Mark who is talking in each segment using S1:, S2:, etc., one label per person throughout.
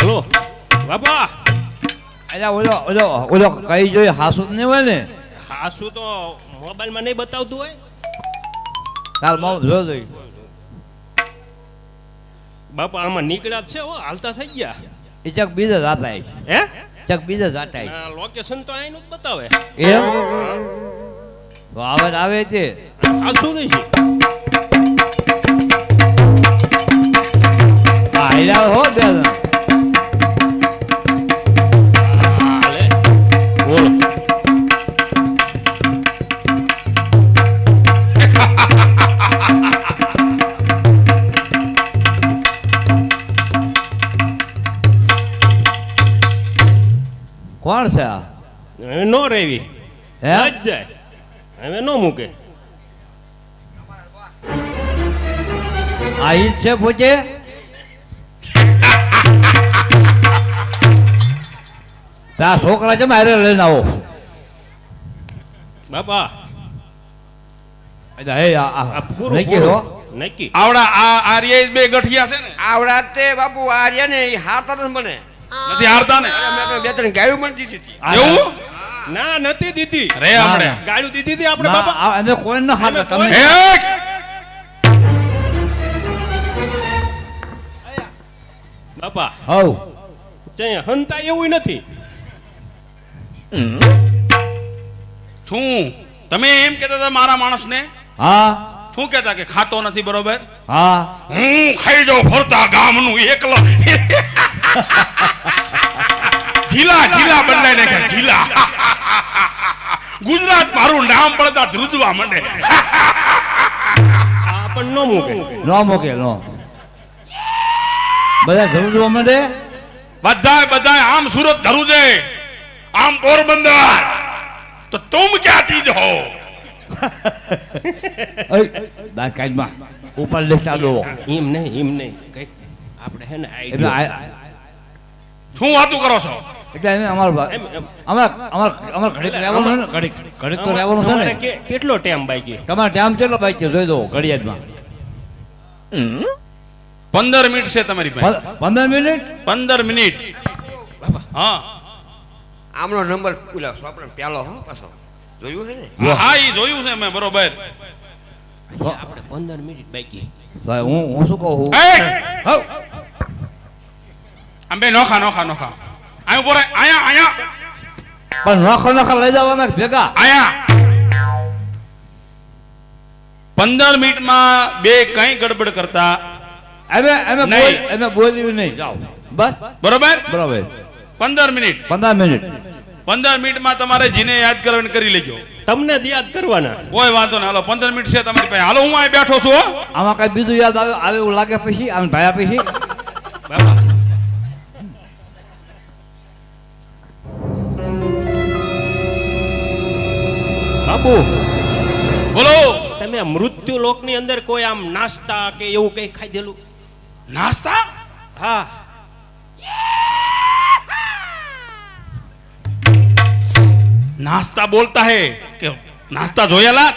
S1: Hello બાપા
S2: અલ્યા ઓલો ઓલો ઓલો કઈ જોઈ હાસુ નહીં હોય ને
S1: હાસુ તો મોબાઈલમાં નહીં બતાવતું હોય
S2: કાલ મો જો જોઈ
S1: બાપા આમાં નીકળ્યા છે હો હાલતા થઈ ગયા
S2: એ ચક બીજા જાતા
S1: હે
S2: ચક બીજા જાતા.
S1: લોકેશન તો આઈનું જ બતાવે
S2: એમ તો આવે આવે
S1: છે હાસુ નહીં
S2: આ છે પોતે તા છોકરા છે મારે લઈને આવો.
S1: બાપા.
S3: આવડા આ આર્ય બે ગઠિયા છે ને.
S4: આવડા તે બાપુ આ ને જ બને
S3: નથી હારતા ને?
S4: અરે મેં તો બે ત્રણ ગાયું પણ દીધી હતી.
S3: એવું?
S1: ના નથી દીધી.
S3: રે હમણે
S1: દીધી હતી આપણે બાપા?
S2: કોઈ ન હાલે તમે
S1: બાપા.
S2: હવ.
S1: ત્યાં હંતા એવું નથી.
S3: શું તમે એમ કહેતા હતા મારા માણસને?
S2: હા.
S3: શું કહેતા કે ખાતો નથી બરોબર?
S2: હા.
S3: હું ખાઈ જાઉં ફરતા ગામનું એકલો. ઢીલા ઢીલા બદલાઈ નાખ્યા ઢીલા. ગુજરાત મારું નામ પડતા ધ્રુજવા માંડે.
S1: પણ નો મૂકે.
S2: ન મૂકે નો બધા ધરું જોવા માંડે?
S3: બધાય બધા આમ સુરત ધરુજે આમ પોરબંદર. તો તુમ ક્યાં ચીજ હો
S2: દા કાજમાં ઉપર લે ચાલો.
S1: એમ નહીં એમ નહીં. કઈ આપણે હે ને
S3: શું વાતું કરો છો?
S2: એટલે એને અમાર. અમાર અમાર અમાર ઘડીક રહેવાનું છે ને? ઘડીક ઘડીક તો રહેવાનું છે ને?
S1: કેટલો ટાઈમ બાકી?
S2: તમારે ટાઈમ કેટલો બાકી છે? જોઈ દો ઘડિયાળમાં.
S3: પંદર મિનિટ છે તમારી પાસે.
S2: પંદર મિનિટ?
S3: પંદર મિનિટ. હા.
S4: આમનો નંબર પેલા સ્વપ્ન પેલો હો પાછો. જોયું છે ને?
S3: હા એ જોયું છે મેં બરોબર.
S1: આપણે પંદર મિનિટ બાકી.
S2: ભાઈ હું હું શું કહું? છું
S3: એ! આમ બે નોખા નોખા નોખા. અહીં ઉપર આય. આયા આયા.
S2: પણ નોખા નોખા લઈ જવાના ભેગા.
S3: આયા. પંદર મિનિટમાં બે કઈ ગડબડ કરતા
S2: અમે અમે
S3: નહીં.
S2: બોલ અમે બોલ્યું નહીં. જાઓ. બસ?
S3: બરોબર?
S2: બરોબર.
S3: પંદર મિનિટ.
S2: પંદર મિનિટ.
S3: પંદર મિનિટમાં તમારે જીને યાદ કરવાની કરી લેજો.
S1: તમને યાદ કરવાના.
S3: કોઈ વાંધો નહીં. હાલો પંદર મિનિટ છે તમારી પાસે. હાલો હું અહીં બેઠો છું હો.
S2: આમાં કઈ બીજું યાદ આવે આવે એવું લાગે પછી આમ ભાયા પછી.
S1: બાપા. બાપુ
S3: બોલો.
S1: તમે મૃત્યુ લોકની અંદર કોઈ આમ નાસ્તા કે એવું કઈ ખાધેલું
S3: નાસ્તા
S1: હા
S3: નાસ્તા બોલતા હે કે નાસ્તા જોયેલા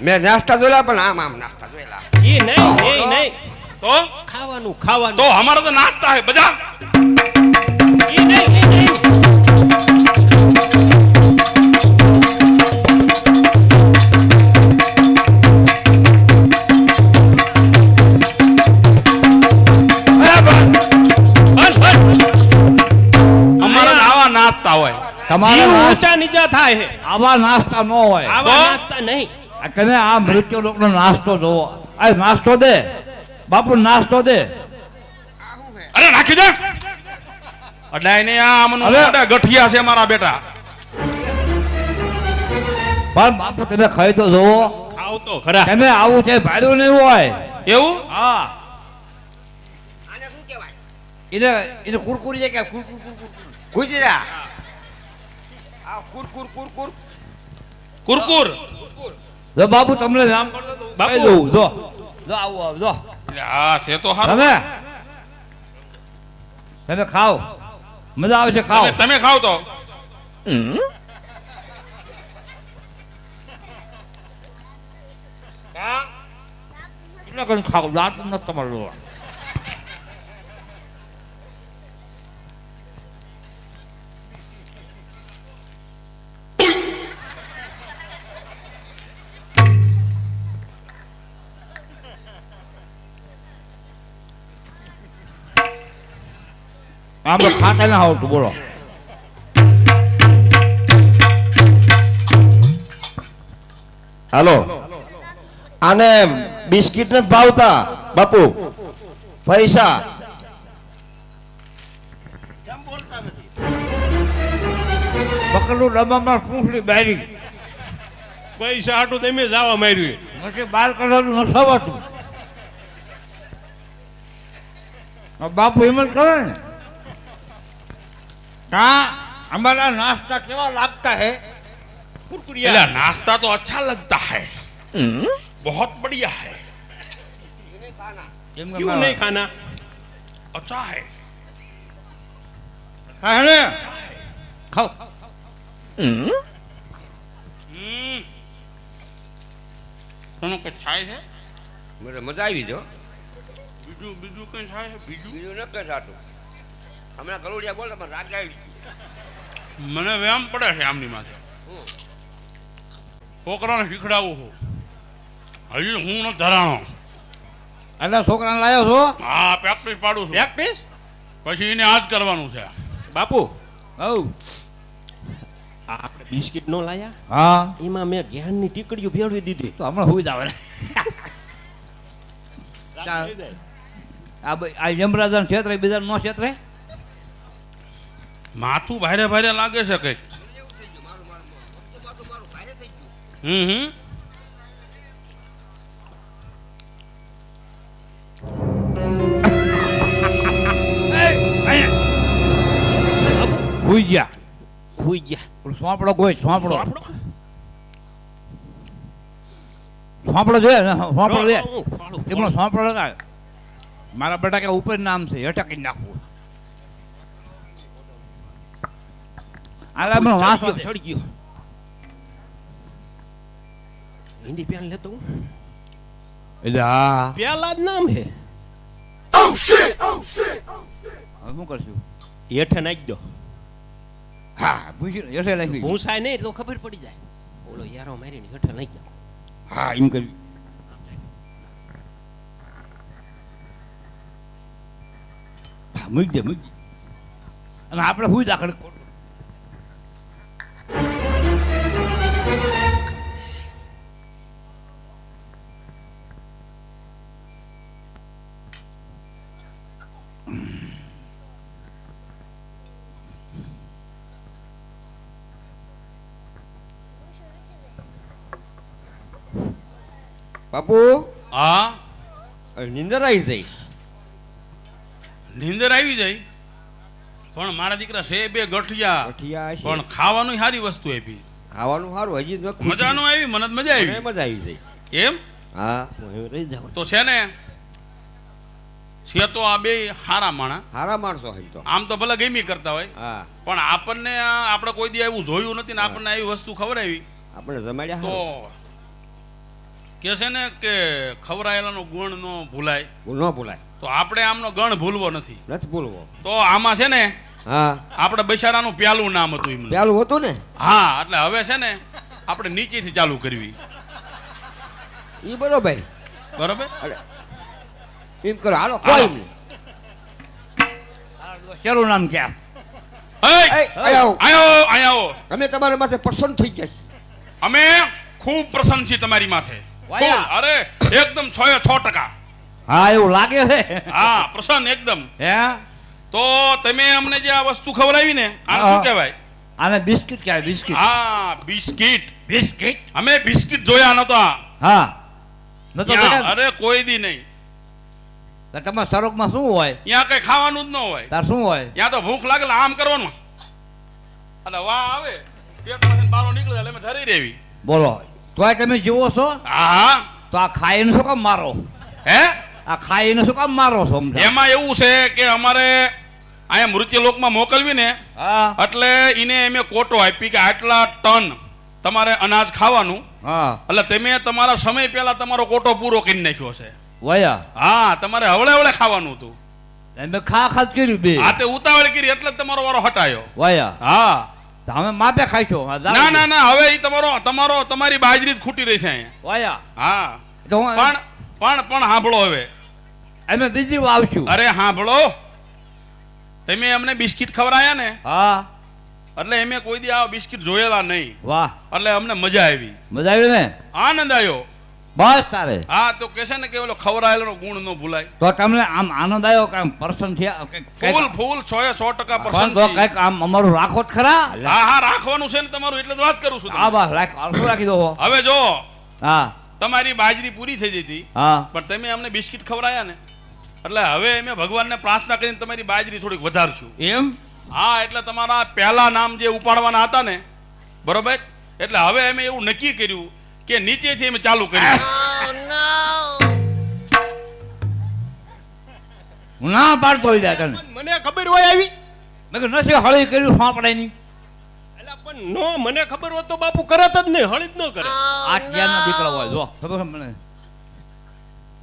S4: મેં નાસ્તા જોયેલા પણ આમ આમ નાસ્તા જોયેલા
S1: એ નહીં એ નહીં
S3: તો
S1: ખાવાનું ખાવાનું
S3: તો હમારા તો નાસ્તા હે બધા નાસ્તા હોય.
S2: તમારા
S1: ઊંચા નીચા થાય છે.
S2: આવા નાસ્તા ન હોય.
S1: આવા નાસ્તા નહીં.
S2: આ તમે આ મૃત્યુ લોકનો નાસ્તો જોવો. આ નાસ્તો દે. બાપુ નાસ્તો દે.
S3: અરે રાખી દે. અડાય ને આ આમનું મોટા ગઠિયા છે મારા બેટા.
S2: પણ બાપુ તમે ખાઈ તો જોવો.
S1: ખાવ તો ખરા.
S2: તમે આવું છે ભાડું નહીં હોય.
S3: એવું?
S2: હા.
S4: આને શું કહેવાય?
S2: એને એને કુરકુરી જાય કે કુરકુર કુરકુર
S4: ગુજરા. આ કુરકુર કુરકુર કુર કુર.
S3: કુરકુર.
S2: જો બાપુ તમને નામ
S1: બાપુ.
S2: કહી જો જો આવો આવો જો.
S3: આ છે તો હા
S2: તમે? તમે ખાઓ. મજા આવે છે ખાઓ.
S3: તમે- ખાઓ તો.
S2: કેટલા કણ ખાઓ? દાંત નથી તમારું આપણે ખાતા ના આવતું બોલો.
S5: હાલો. આને બિસ્કિટ નથી ભાવતા બાપુ. પૈસા.
S2: બકલું ડબ્બામાં પૂંછડી બારી
S1: પૈસા હાટું તમે જવા માર્યું
S2: પછી બાર કલરનું નસાવાતું બાપુ એમ જ કરે ને? कहा हमारा नाश्ता केवा लगता
S1: है।
S3: कुरकुरिया। नाश्ता तो अच्छा लगता है। हम्म। बहुत बढ़िया है।
S1: क्यों नहीं खाना?
S3: अच्छा है।
S2: अच्छा खाने
S3: खाओ। हम्म। हम्म। सुनो के
S4: है? मेरे मज़ा ही
S3: जो। बिजू बिजू के छाय है
S4: बीजू। बीजू न के હમણાં ગલુડિયા બોલ પણ રાગ આવી
S3: મને વ્યામ પડે છે આમની માથે. છોકરાને શીખડાવું છું. હજી હું ન ધરાણો.
S2: એટલે છોકરાને લાવ્યો છો?
S3: હા પ્રેક્ટિસ પાડું છું.
S1: પ્રેક્ટિસ
S3: પછી એને આ જ કરવાનું છે.
S1: બાપુ?
S2: હવ
S1: આ આપણે બિસ્કિટ નો લાયા?
S2: હા.
S1: એમાં મેં જ્ઞાનની ટીકડીઓ ભેળવી દીધી.
S2: તો હમણાં હુઈ જાવ. આ ભાઈ આ યમરાજન ક્ષેત્રે બીજા નો ક્ષેત્રે?
S3: માથું ભારે ભારે લાગે છે કંઈક. હમ હમ.
S2: હુઈ ગયા.
S1: હુઈ ગયા.
S2: સોંપડો ગોઈ સોંપડો.
S1: આપણો
S2: સોંપડો જોઈએ સોંપડો જોઈએ એ પણ સોંપડો મારા બેટા કે ઉપર નામ છે અટકી નાખવું. આગળ વાંચ્યો
S1: ચડી ગયો, હિન્દી પ્યાન લેતો હું
S2: એટલે હા
S1: પેલા જ નામ હે
S2: હવે શું કરશું
S1: હેઠે નાખી દો
S2: હા પૂછ્યું હેઠે લખી
S1: ભૂસાય નહીં તો ખબર પડી જાય ઓલો યારો મારીને હેઠે નાખી દો
S2: હા એમ કર્યું હા મૂકી દે મૂકી દે. અને આપણે હુઈ દાખલ
S4: બાપુ
S3: હા?
S4: નિંદર આવી જઈ.
S3: નીંદર આવી જાય પણ મારા દીકરા છે બે ગઠિયા.
S4: ગઠિયા
S3: પણ ખાવાનું સારી વસ્તુ આપી.
S4: ખાવાનું સારું હજી ન ખૂટ્યું.
S3: મજા નો આવી? મને મજા આવી?
S4: મજા આવી જઈ.
S3: એમ?
S4: હા
S1: રહી જાવ
S3: તો છે ને છે તો આ બે હારા માણા
S4: હારા માણસો તો.
S3: આમ તો ભલે ગમી કરતા હોય.
S4: હા.
S3: પણ આપણને આપણે કોઈ દી એવું જોયું નથી ને આપણને આવી વસ્તુ ખબર આવી?
S4: આપણે જમાડ્યા
S3: તો. કે છે ને કે ખવરાયેલાનો ગુણ નો ભૂલાય.
S4: ન ભૂલાય.
S3: તો આપણે આમનો ગણ ભૂલવો નથી.
S4: નથી ભૂલવો.
S3: તો આમાં છે ને
S4: હા.
S3: આપણે બૈસારાનું પ્યાલું નામ હતું એમનું.
S4: પ્યાલું હતું ને?
S3: હા એટલે હવે છે ને આપણે નીચેથી ચાલુ કરવી.
S4: એ બરોબર.
S3: બરોબર?
S4: એમ કરો હાલો કોઈ નહીં.
S2: શેરું નામ ક્યાં
S4: આવો.
S3: આયો આયો
S4: અમે તમારા માથે પસંદ થઈ ગયા
S3: અમે ખૂબ પ્રસન્ન છીએ તમારી માથે.
S2: વાયા.
S3: અરે એકદમ છ એ છ ટકા.
S2: હા એવું લાગે છે.
S3: હા પ્રસન્ન એકદમ.
S2: હે?
S3: તો તમે અમને જે આ વસ્તુ ખવડાવી ને આને શું કહેવાય?
S2: આને બિસ્કિટ કહેવાય બિસ્કિટ.
S3: હા બિસ્કિટ.
S2: બિસ્કિટ?
S3: અમે બિસ્કિટ જોયા નતા
S2: હા. નતો
S3: અરે કોઈ દી નહીં.
S2: તમારા સરોગમાં શું હોય?
S3: ત્યાં કઈ ખાવાનું જ ન હોય.
S2: તાર શું હોય?
S3: ત્યાં તો ભૂખ લાગે આમ કરવાનું. અને વાહ આવે. પેટમાંથી બારો નીકળે એટલે મેં ધરી રહેવી.
S2: બોલો. તોય તમે જીવો છો?
S3: હા
S2: તો આ ખાઈને શું કામ મારો?
S3: હે?
S2: આ ખાઈને શું કામ મારો છો
S3: એમાં એવું છે કે અમારે અહીંયા મૃત્યુલોકમાં મોકલવી ને
S2: હા.
S3: એટલે એને એમે કોટો આપી કે આટલા ટન તમારે અનાજ ખાવાનું.
S2: હા.
S3: એટલે તમે તમારા સમય પહેલા તમારો કોટો પૂરો કરી નાખ્યો છે.
S2: વયા?
S3: હા તમારે હવળે હવળે ખાવાનું હતું.
S2: એમ ખા ખાસ કર્યું બે.
S3: આ તે ઉતાવળ કરી એટલે તમારો વારો હટાયો.
S2: વયા?
S3: હા.
S2: તો અમે માપે ખાઈશો.
S3: ના ના ના હવે એ તમારો તમારો તમારી બાજરી જ ખૂટી રહી છે અહીંયા.
S2: વયા.
S3: હા. પણ પણ પણ સાંભળો હવે.
S2: અમે બીજી આવશું.
S3: અરે સાંભળો તમે અમને બિસ્કિટ ખવડાયા ને?
S2: હા.
S3: એટલે એમે કોઈ દી આ બિસ્કિટ જોયેલા નહીં.
S2: વાહ.
S3: એટલે અમને મજા આવી.
S2: મજા આવી ને?
S3: આનંદ આવ્યો
S2: બસ તારે.
S3: હા તો કહેશે ને કે ઓલો ખવડાયેલો ગુણ નો ભૂલાય.
S2: તો તમને આમ આનંદ આવ્યો કે આમ પર્સન થયા
S3: ફૂલ ફૂલ છો એ સો ટકા
S2: પણ તો કંઈક આમ અમારું રાખો જ ખરા?
S3: હા હા રાખવાનું છે ને તમારું એટલે જ વાત કરું છું
S2: હા બસ રાખ અડધું રાખી દો
S3: હવે જો
S2: હા.
S3: તમારી બાજરી પૂરી થઈ જઈ હતી
S2: હા.
S3: પણ તમે અમને બિસ્કિટ ખવડાયા ને. એટલે હવે અમે ભગવાનને પ્રાર્થના કરીને તમારી બાજરી થોડીક વધારશું.
S2: એમ?
S3: હા એટલે તમારા પહેલા નામ જે ઉપાડવાના હતા ને બરોબર? એટલે હવે અમે એવું નક્કી કર્યું કે નીચેથી અમે ચાલુ કર્યું
S2: હું ના પાડતો હોય જાય તને.
S1: મને ખબર હોય આવી.
S2: મેં કીધું નથી હળી કર્યું ફાંપડાય નહીં.
S1: એટલે પણ નો મને ખબર હોત તો બાપુ કરત જ નહીં હળી જ ન કરે.
S2: આ ક્યાંના દીકરા હોય જો ખબર મને?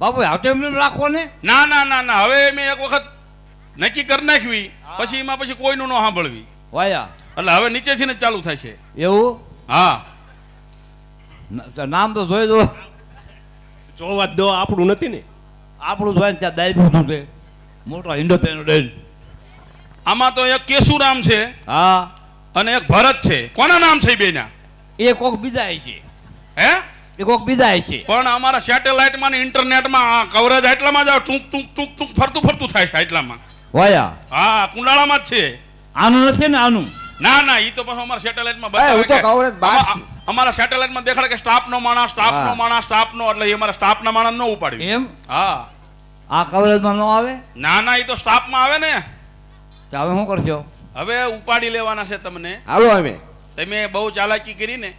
S2: બાપુ હાથે એમને રાખો ને.
S3: ના ના ના ના હવે મેં એક વખત નક્કી કરી નાખવી. પછી એમાં પછી કોઈનું ન સાંભળવી.
S2: વાયા.
S3: એટલે હવે નીચેથી ને ચાલુ થાય છે.
S2: એવું?
S3: હા.
S2: નામ તો જોઈ દો.
S1: જોવા જ દો આપણું નથી ને.
S2: આપણું જોઈને ત્યાં દાઈ દીધું છે. મોટો હિન્દો તેનો ડેન
S3: આમાં તો એક કેશુરામ છે
S2: હા.
S3: અને એક ભરત છે. કોના નામ છે બેના
S2: એ કોક બીજા છે.
S3: હે?
S2: એ કોક બીજા છે.
S3: પણ અમારા સેટેલાઇટમાં ને ઇન્ટરનેટમાં આ કવરેજ એટલામાં જ ટૂંક ટૂંક ટૂંક ટૂંક ફરતું ફરતું થાય છે એટલામાં
S2: વાયા
S3: હા કુંડાળામાં જ છે.
S2: આનું નથી ને આનું?
S3: ના ના એ તો પછી અમારા સેટેલાઇટમાં
S4: એ, હું તો કવરેજ
S3: અમા- અમારા સેટેલાઇટમાં દેખાડે કે સ્ટાફનો માણસ સ્ટાફનો. માણસ સ્ટાફનો એટલે એ અમારા સ્ટાફના માણસ નો ઉપાડ્યું.
S2: એમ?
S3: હા.
S2: આ કવરેજમાં ન આવે?
S3: ના ના એ તો સ્ટાફમાં આવે ને.
S2: તો હવે શું કરશો?
S3: હવે ઉપાડી લેવાના છે તમને.
S4: હાલો અમે
S3: તમે બહુ ચાલાકી કરી ને.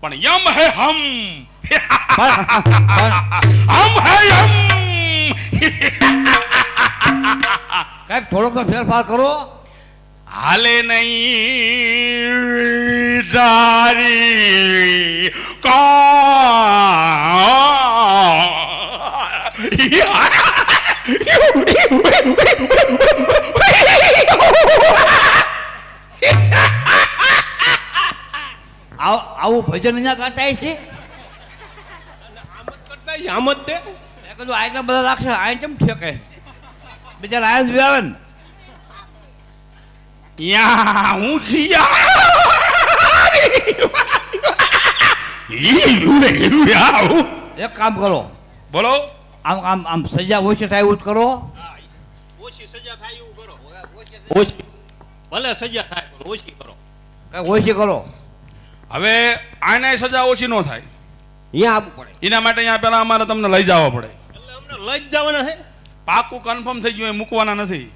S3: પણ યમ હે હમ. હમ હે યમ.
S2: કાંઈક થોડોક ફેરફાર કરો.
S3: હાલે નહીં જારી
S2: આવ- આવું ભજન અહીંયા ગાતા છે?
S1: આમ જ કરતા હશે, આમ જ તે
S2: કીધું આટલા બધા લાગશે આ કેમ છે કે બિચારા આયા જ બી આવે ને?
S3: યા હું
S2: એક કામ કરો.
S3: બોલો.
S2: આમ આમ આમ સજા ઓછી થાય એવું જ કરો.
S1: ઓછી. સજા થાય એવું કરો ઓછી ભલે સજા થાય ઓછી કરો.
S2: કઈ ઓછી કરો.
S3: હવે આને સજા ઓછી ન થાય.
S4: અહીંયા આવવું પડે.
S3: એના માટે અહીંયા પેલા અમારે તમને લઈ જવા પડે.
S1: એટલે અમને લઈ જવાના છે.
S3: પાકું કન્ફર્મ થઈ ગયું એ મૂકવાના નથી.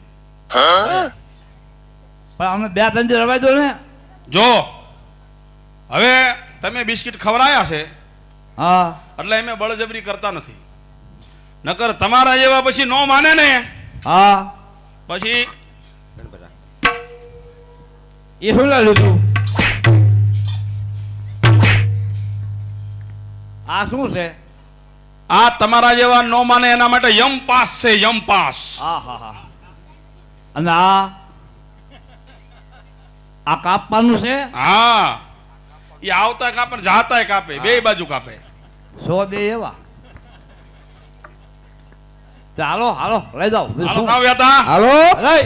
S2: પણ અમને બે ત્રણ રવાઈ દો ને.
S3: જો હવે તમે બિસ્કિટ ખવડાયા છે
S2: હા.
S3: એટલે અમે બળજબરી કરતા નથી. નકર તમારા જેવા પછી નો માને ને.
S2: હા.
S3: પછી
S2: એ શું લે લીધું આ શું છે?
S3: આ તમારા જેવા નો માને એના માટે યમ પાસ છે યમ પાસ.
S2: હા હા હા. અને આ આ કાપવાનું છે?
S3: હા. એ આવતા કાપે ને જાતાય કાપે. બે બાજુ કાપે.
S2: સો બે એવા. ચાલો હાલો લઈ જાઓ.
S3: હાલો ખાવ હતા
S4: હાલો?
S2: લઈ.